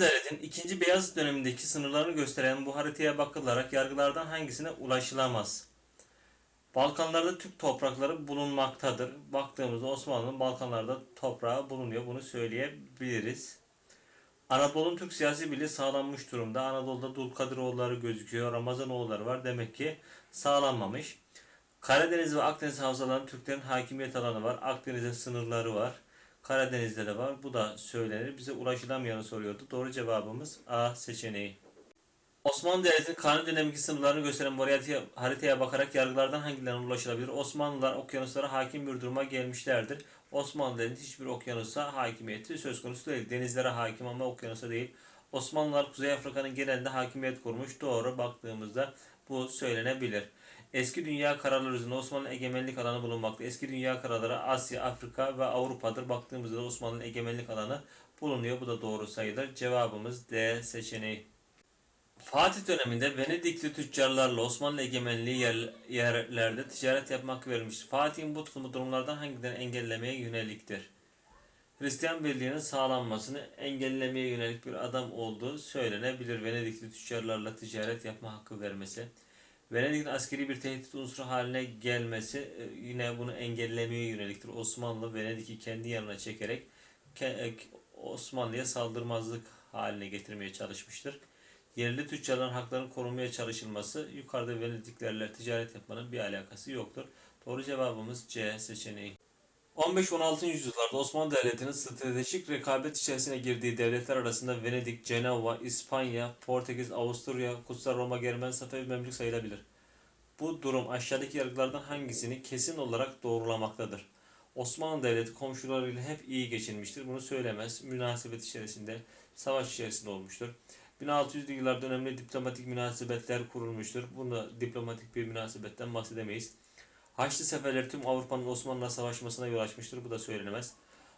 Devleti'nin 2. Beyazıt dönemindeki sınırlarını gösteren bu haritaya bakılarak yargılardan hangisine ulaşılamaz? Balkanlarda Türk toprakları bulunmaktadır. Baktığımızda Osmanlı'nın Balkanlarda toprağı bulunuyor. Bunu söyleyebiliriz. Anadolu'nun Türk siyasi birliği sağlanmış durumda. Anadolu'da Dulkadiroğulları gözüküyor. Ramazanoğulları var. Demek ki sağlanmamış. Karadeniz ve Akdeniz havzalarının Türklerin hakimiyet alanı var. Akdeniz'e sınırları var. Karadeniz'de de var. Bu da söylenir. Bize ulaşılamayanı soruyordu. Doğru cevabımız A seçeneği. Osmanlı Devleti'nin kanun dönemindeki sınırlarını gösteren bu haritaya, bakarak yargılardan hangilerine ulaşılabilir? Osmanlılar okyanuslara hakim bir duruma gelmişlerdir. Osmanlı hiçbir okyanusa hakimiyeti söz konusu değil. Denizlere hakim ama okyanusa değil. Osmanlılar Kuzey Afrika'nın genelinde hakimiyet kurmuş. Doğru baktığımızda bu söylenebilir. Eski dünya karaları üzerinde Osmanlı egemenlik alanı bulunmakta. Eski dünya karaları Asya, Afrika ve Avrupa'dır. Baktığımızda da Osmanlı'nın egemenlik alanı bulunuyor. Bu da doğru sayılır. Cevabımız D seçeneği. Fatih döneminde Venedikli tüccarlarla Osmanlı egemenliği yer, yerlerde ticaret yapmak verilmiştir. Fatih'in bu tutumu durumlardan hangilerini engellemeye yöneliktir? Hristiyan birliğinin sağlanmasını engellemeye yönelik bir adam olduğu söylenebilir. Venedikli tüccarlarla ticaret yapma hakkı vermesi. Venedik'in askeri bir tehdit unsuru haline gelmesi e, yine bunu engellemeye yöneliktir. Osmanlı Venedik'i kendi yanına çekerek ke- e, Osmanlı'ya saldırmazlık haline getirmeye çalışmıştır. Yerli tüccarların haklarının korunmaya çalışılması yukarıda Venediklerle ticaret yapmanın bir alakası yoktur. Doğru cevabımız C seçeneği. 15-16. yüzyıllarda Osmanlı Devleti'nin stratejik rekabet içerisine girdiği devletler arasında Venedik, Cenova, İspanya, Portekiz, Avusturya, Kutsal Roma, Germen, Safa ve Memlük sayılabilir. Bu durum aşağıdaki yargılardan hangisini kesin olarak doğrulamaktadır? Osmanlı Devleti komşularıyla hep iyi geçinmiştir. Bunu söylemez. Münasebet içerisinde, savaş içerisinde olmuştur. 1600'lü yıllarda önemli diplomatik münasebetler kurulmuştur. Bunda diplomatik bir münasebetten bahsedemeyiz. Haçlı seferleri tüm Avrupa'nın Osmanlı'la savaşmasına yol açmıştır. Bu da söylenemez.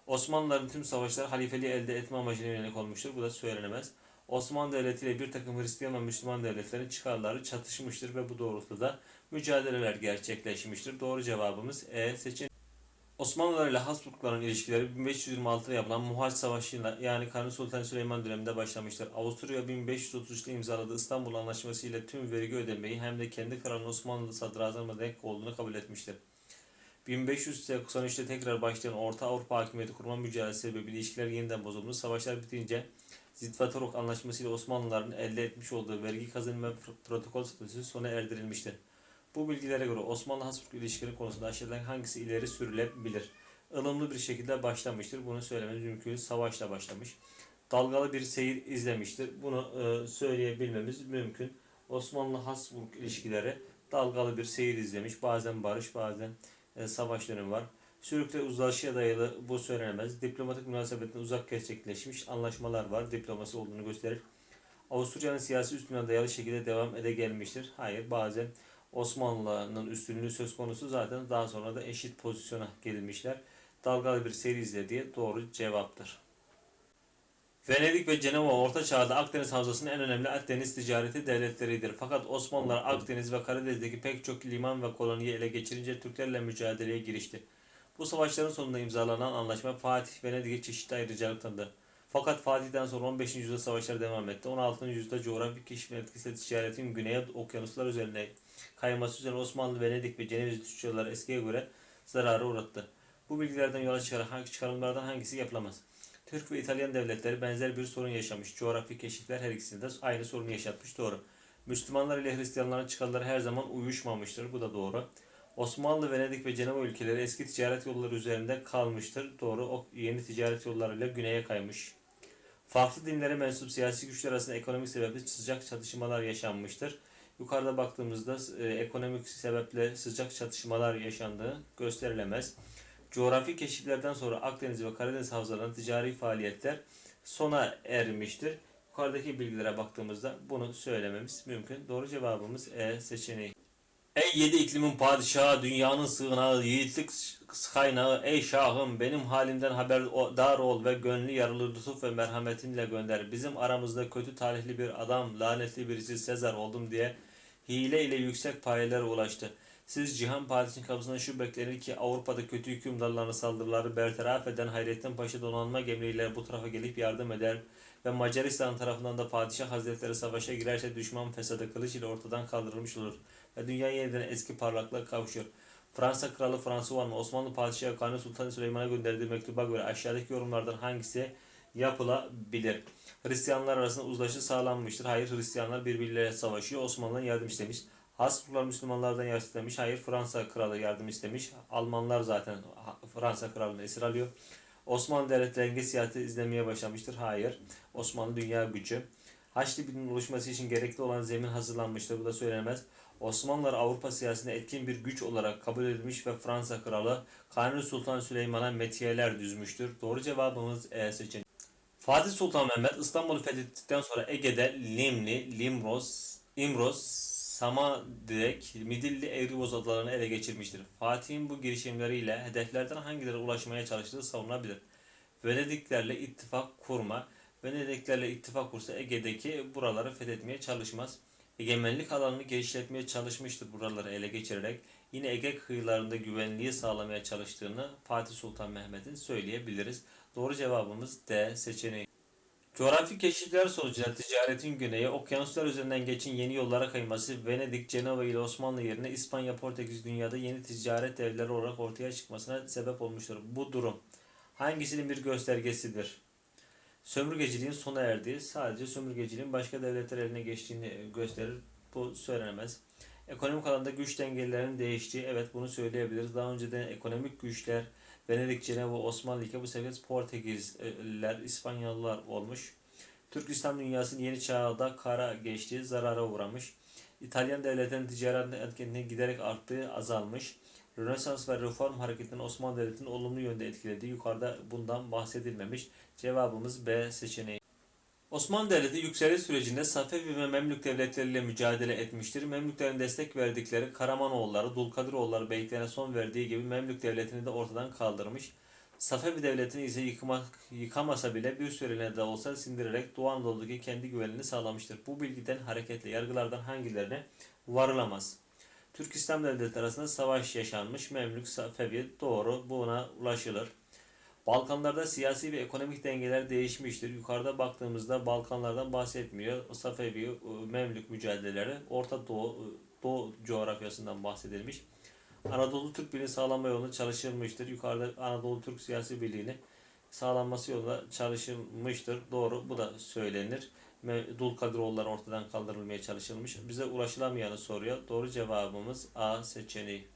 Osmanlıların tüm savaşları halifeliği elde etme amacına yönelik olmuştur. Bu da söylenemez. Osmanlı Devleti ile bir takım Hristiyan ve Müslüman devletlerin çıkarları çatışmıştır ve bu doğrultuda mücadeleler gerçekleşmiştir. Doğru cevabımız E seçeneği. Osmanlılar ile Habsburgların ilişkileri 1526'da yapılan Muhaç Savaşı'yla yani Kanuni Sultan Süleyman döneminde başlamıştır. Avusturya 1533'te imzaladığı İstanbul Anlaşması ile tüm vergi ödemeyi hem de kendi kralının Osmanlı sadrazamına denk olduğunu kabul etmiştir. 1593'te tekrar başlayan Orta Avrupa hakimiyeti kurma mücadelesi sebebiyle ilişkiler yeniden bozuldu. Savaşlar bitince Zitvatorok Anlaşması ile Osmanlıların elde etmiş olduğu vergi kazanım ve protokol statüsü sona erdirilmiştir. Bu bilgilere göre Osmanlı-Habsburg ilişkileri konusunda aşağıdan hangisi ileri sürülebilir? Ilımlı bir şekilde başlamıştır. Bunu söylememiz mümkün. Savaşla başlamış. Dalgalı bir seyir izlemiştir. Bunu e, söyleyebilmemiz mümkün. Osmanlı-Habsburg ilişkileri dalgalı bir seyir izlemiş. Bazen barış, bazen e, savaş dönemi var. Sürükle uzlaşıya dayalı bu söylenemez. Diplomatik münasebetin uzak gerçekleşmiş anlaşmalar var. Diplomasi olduğunu gösterir. Avusturya'nın siyasi üstüne dayalı şekilde devam ede gelmiştir. Hayır bazen Osmanlı'nın üstünlüğü söz konusu zaten daha sonra da eşit pozisyona gelinmişler. Dalgalı bir seri izlediği doğru cevaptır. Venedik ve Cenova Orta Çağ'da Akdeniz Havzası'nın en önemli Akdeniz ticareti devletleridir. Fakat Osmanlılar Akdeniz ve Karadeniz'deki pek çok liman ve koloniyi ele geçirince Türklerle mücadeleye girişti. Bu savaşların sonunda imzalanan anlaşma Fatih Venedik'e çeşitli ayrıcalık tanıdı. Fakat Fatih'ten sonra 15. yüzyılda savaşlar devam etti. 16. yüzyılda coğrafi keşif etkisiyle ticaretin güneye okyanuslar üzerine kayması üzerine Osmanlı, Venedik ve Cenevizli tüccarları eskiye göre zarara uğrattı. Bu bilgilerden yola çıkarak hangi çıkarımlardan hangisi yapılamaz? Türk ve İtalyan devletleri benzer bir sorun yaşamış. Coğrafi keşifler her ikisinde de aynı sorunu yaşatmış. Doğru. Müslümanlar ile Hristiyanların çıkarları her zaman uyuşmamıştır. Bu da doğru. Osmanlı, Venedik ve Cenova ülkeleri eski ticaret yolları üzerinde kalmıştır. Doğru. O yeni ticaret yollarıyla güneye kaymış. Farklı dinlere mensup siyasi güçler arasında ekonomik sebeple sıcak çatışmalar yaşanmıştır. Yukarıda baktığımızda e, ekonomik sebeple sıcak çatışmalar yaşandığı gösterilemez. Coğrafi keşiflerden sonra Akdeniz ve Karadeniz havzalarında ticari faaliyetler sona ermiştir. Yukarıdaki bilgilere baktığımızda bunu söylememiz mümkün. Doğru cevabımız E seçeneği. Ey yedi iklimin padişahı, dünyanın sığınağı, yiğitlik kaynağı, ey şahım benim halimden haberdar ol ve gönlü yarılı lütuf ve merhametinle gönder. Bizim aramızda kötü talihli bir adam, lanetli birisi Sezar oldum diye hile ile yüksek payeler ulaştı. Siz Cihan Partisi'nin kapısından şu beklenir ki Avrupa'da kötü hükümdarların saldırıları bertaraf eden Hayrettin Paşa donanma gemileriyle bu tarafa gelip yardım eder ve Macaristan tarafından da padişah hazretleri savaşa girerse düşman fesadı kılıç ile ortadan kaldırılmış olur ve dünya yeniden eski parlaklığa kavuşur. Fransa Kralı Fransuvan Osmanlı Padişahı Kanuni Sultan Süleyman'a gönderdiği mektuba göre aşağıdaki yorumlardan hangisi yapılabilir? Hristiyanlar arasında uzlaşı sağlanmıştır. Hayır Hristiyanlar birbirleriyle savaşıyor. Osmanlı'dan yardım istemiş. Habsburglar Müslümanlardan yardım istemiş. Hayır Fransa Kralı yardım istemiş. Almanlar zaten Fransa Kralı'nı esir alıyor. Osmanlı Devleti denge siyaseti izlemeye başlamıştır. Hayır. Osmanlı dünya gücü. Haçlı Birliği'nin oluşması için gerekli olan zemin hazırlanmıştır. Bu da söylenemez. Osmanlılar Avrupa siyasetinde etkin bir güç olarak kabul edilmiş ve Fransa Kralı Kanuni Sultan Süleyman'a metiyeler düzmüştür. Doğru cevabımız E seçeneği. Fatih Sultan Mehmet İstanbul'u fethettikten sonra Ege'de Limni, Limros, İmros, Samadirek, Midilli, Eğriboz adalarını ele geçirmiştir. Fatih'in bu girişimleriyle hedeflerden hangileri ulaşmaya çalıştığı savunulabilir. Venediklerle ittifak kurma, Venediklerle ittifak kursa Ege'deki buraları fethetmeye çalışmaz. Egemenlik alanını genişletmeye çalışmıştır buraları ele geçirerek. Yine Ege kıyılarında güvenliği sağlamaya çalıştığını Fatih Sultan Mehmet'in söyleyebiliriz. Doğru cevabımız D seçeneği. Coğrafi keşifler sonucunda ticaretin güneye, okyanuslar üzerinden geçin yeni yollara kayması, Venedik, Cenova ile Osmanlı yerine İspanya, Portekiz dünyada yeni ticaret devleri olarak ortaya çıkmasına sebep olmuştur. Bu durum hangisinin bir göstergesidir? Sömürgeciliğin sona erdiği, sadece sömürgeciliğin başka devletler eline geçtiğini gösterir. Bu söylenemez. Ekonomik alanda güç dengelerinin değiştiği, evet bunu söyleyebiliriz. Daha önceden ekonomik güçler Venedik, Ceneva, Osmanlı iken bu sefer Portekizliler, İspanyollar olmuş. Türk İslam dünyasının yeni çağda kara geçtiği, zarara uğramış. İtalyan devletinin ticaret etkisinin giderek arttığı, azalmış. Rönesans ve reform hareketinin Osmanlı Devleti'nin olumlu yönde etkilediği yukarıda bundan bahsedilmemiş. Cevabımız B seçeneği. Osmanlı Devleti yükseliş sürecinde Safevi ve Memlük devletleriyle mücadele etmiştir. Memlüklerin destek verdikleri Karamanoğulları, Dulkadiroğulları beyliklerine son verdiği gibi Memlük Devleti'ni de ortadan kaldırmış. Safevi Devleti'ni ise yıkmak, yıkamasa bile bir süreliğine de olsa sindirerek Doğu Anadolu'daki kendi güvenliğini sağlamıştır. Bu bilgiden hareketle yargılardan hangilerine varılamaz? Türk İslam Devleti arasında savaş yaşanmış. Memlük, Safevi doğru buna ulaşılır. Balkanlarda siyasi ve ekonomik dengeler değişmiştir. Yukarıda baktığımızda Balkanlardan bahsetmiyor. Safevi, Memlük mücadeleleri Orta Doğu, Doğu coğrafyasından bahsedilmiş. Anadolu Türk Birliği sağlanma yolunda çalışılmıştır. Yukarıda Anadolu Türk siyasi birliğini sağlanması yolunda çalışılmıştır. Doğru bu da söylenir. Dulkadiroğullar ortadan kaldırılmaya çalışılmış. Bize ulaşılamayanı soruyor. Doğru cevabımız A seçeneği.